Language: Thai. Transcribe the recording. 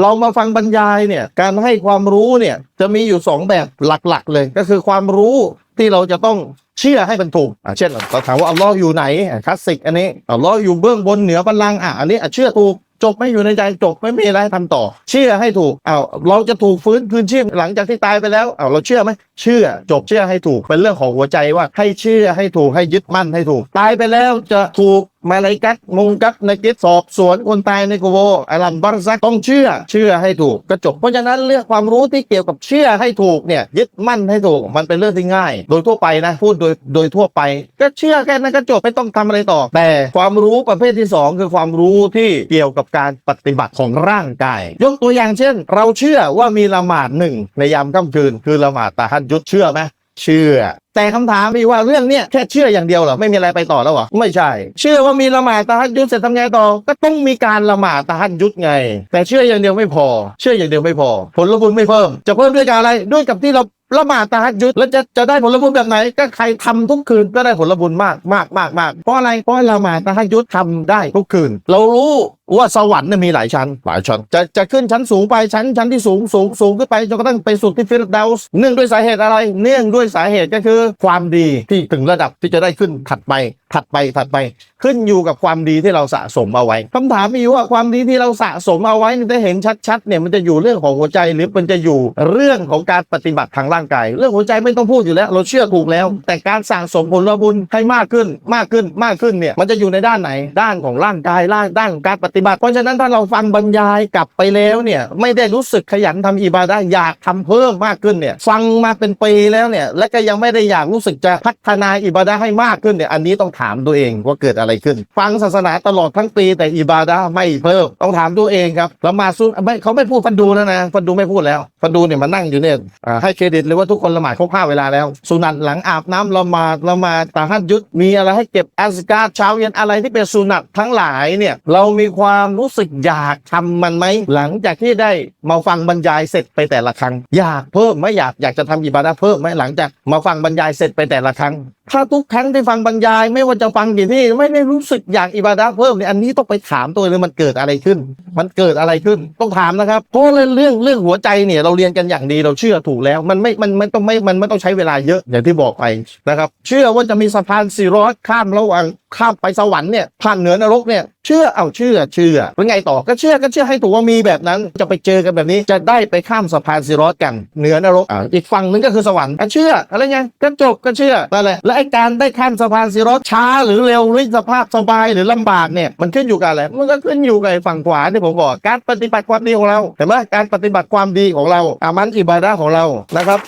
เรามาฟังบรรยายเนี่ยการให้ความรู้เนี่ยจะมีอยู่สองแบบหลักๆ เลย ก็คือความรู้ที่เราจะต้องเชื่อให้มันถูกอะเช่นเราถามว่าอัลลอฮ์อยู่ไหนคลาสสิกอันนี้อัลลอฮ์อยู่เบื้องบนเหนือบัลลังก์อะอันนี้เชื่อถูกจบไม่อยู่ในใจจบไม่มีอะไรให้ทำต่อ เชื่อให้ถูกเอาเราจะถูกฟื้นคืนชีพหลังจากที่ตายไปแล้วเอาเราเชื่อไหมเชื่อจบเชื่อให้ถูกเป็นเรื่องของหัวใจว่าให้เชื่อให้ถูกให้ยึดมั่นให้ถูก ตายไปแล้วจะถูก มาลายกัดมงกัดในกิจสอบสวนคนตายในกูโบอาลัมบารซักต้องเชื่อเชื่อให้ถูกก็จบเพราะฉะนั้นเรื่องความรู้ที่เกี่ยวกับเชื่อให้ถูกเนี่ยยึดมั่นให้ถูกมันเป็นเรื่องที่ง่าย โดยทั่วไปนะพูดโดยโดยทั่วไป ก็เชื่อแค่นั้นก็จบไม่ต้องทำอะไรต่อ แต่ความรู้ประเภทที่สองคือความรู้ที่เกี่ยวกับการปฏิบัติของร่างกาย ยกตัวอย่างเช่น เราเชื่อว่ามีละหมาดหนึ่งในยามค่ำคืน คือละหมาดตาฮัดยุดเชื่อไหม เชื่อ แต่คำถามมีว่าเรื่องเนี้ยแค่เชื่ออย่างเดียวเหรอไม่มีอะไรไปต่อแล้วเหรอไม่ใช่ เชื่อว่ามีละหมาดตาฮัดยุดเสร็จทำไงต่อก็ต้องมีการละหมาดตาฮัดยุดไง แต่เชื่ออย่างเดียวไม่พอ เชื่ออย่างเดียวไม่พอ ผลบุญไม่เพิ่ม จะเพิ่มด้วยการอะไรด้วยกับที่เราละหมาดตาฮัดยุดแล้วจะจะได้ผลบุญแบบไหน ก็ใครทำทุกคืนก็ได้ผลบุญมากมากมากมากเพราะอะไรเพราะละหมาดตาฮัดยุดทำได้ทุกคืน เรารู้ ว่าสวรรค์เนี่ยมีหลายชั้น หลายชั้น จะจะขึ้นชั้นสูงไปชั้นชั้นที่สูงสูงสูงขึ้นไปจนกระทั่งไปสุดที่ฟิลดาวส์เนื่องด้วยสาเหตุอะไร เนื่องด้วยสาเหตุก็คือความดีที่ถึงระดับที่จะได้ขึ้นถัดไปถัดไปถัดไป ขึ้นอยู่กับความดีที่เราสะสมเอาไว้คำถามมีอยู่ว่าความดีที่เราสะสมเอาไว้เนี่ยจะเห็นชัดๆเนี่ยมันจะอยู่เรื่องของหัวใจหรือมันจะอยู่เรื่องของการปฏิบัติทางร่างกาย เรื่องหัวใจไม่ต้องพูดอยู่แล้ว เราเชื่อถูกแล้ว แต่การสั่งสมผลบุญให้มากขึ้นมากขึ้นมากขึ้นเนี่ยมันจะอยู่ในด้านไหนด้านของร่างกายร่างด้านของการปฏิบัติ เพราะฉะนั้นถ้าเราฟังบรรยายกลับไปแล้วเนี่ยไม่ได้รู้สึกขยันทำอิบาดะอยากทำเพิ่มมากขึ้นเนี่ยฟังมาเป็นปีแล้วเนี่ยและก็ยังไม่ได้อยากรู้สึกจะพัฒนาอิบาดะให้มากขึ้นเนี่ยอันนี้ต้องถามตัวเองว่าเกิดอะไรขึ้น ฟังศาสนาตลอดทั้งปีแต่อิบาดะไม่เพิ่มต้องถามตัวเองครับละมาซุนไม่เขาไม่พูดฟันดูแล้วนะฟันดูไม่พูดแล้วฟันดูเนี่ยมานั่งอยู่เนี่ยให้เครดิตเลยว่าทุกคนละหมาดครบห้าเวลาแล้ว สุนัตหลังอาบน้ำละหมาดละหมาดตาฮัดยุดมีอะไรให้เก็บอัสการเช้าเย็นอะไรที่เป็นสุนัตทั้งหลายเนี่ยเรามีความความรู้สึกอยากทำมันไหมหลังจากที่ได้มาฟังบรรยายเสร็จไปแต่ละครั้ง อยากเพิ่มไหมอยากอยากจะทำอิบาดะเพิ่มไหมหลังจากมาฟังบรรยายเสร็จไปแต่ละครั้ง ถ้าทุกครั้งที่ฟังบรรยาย ไม่ว่าจะฟังกี่ที่ไม่ได้รู้สึกอยากอิบาดะเพิ่มเนี่ยอันนี้ต้องไปถามตัวเลยมันเกิดอะไรขึ้น มันเกิดอะไรขึ้นต้องถามนะครับเพราะเรื่องเรื่องหัวใจเนี่ยเราเรียนกันอย่างดีเราเชื่อถูกแล้ว มันไม่มันมันต้องไม่มันไม่ต้องใช้เวลาเยอะอย่างที่บอกไปนะครับ เชื่อว่าจะมีสะพานสี่ร้อยข้ามระหว่าง ข้ามไปสวรรค์เนี่ยผ่านเหนือนรกเนี่ยเชื่อเอาเชื่อเชื่อเป็นไงต่อก็เชื่อก็เชื่อให้ถูกว่ามีแบบนั้น จะไปเจอกันแบบนี้ จะได้ไปข้ามสะพานสี่ร้อยกันเหนือนรกอ่าอีกฝั่งหนึงก็คือสวรรค์ก็เชื่ออะไรไงก็จบก็เชื่อนั่นแหละและไอ้การได้ข้ามสะพานสี่ร้อยช้าหรือเร็วหรือสภาพสบายหรือลำบากเนี่ยมันขึ้นอยู่กับอะไรมันก็ขึ้นอยู่กับไอ้ฝั่งขวาที่ผมบอกการปฏิบัติความดีของเราเห็นไหมการปฏิบัติความดีของเราอามันอิบาดะห์ของเรานะครับ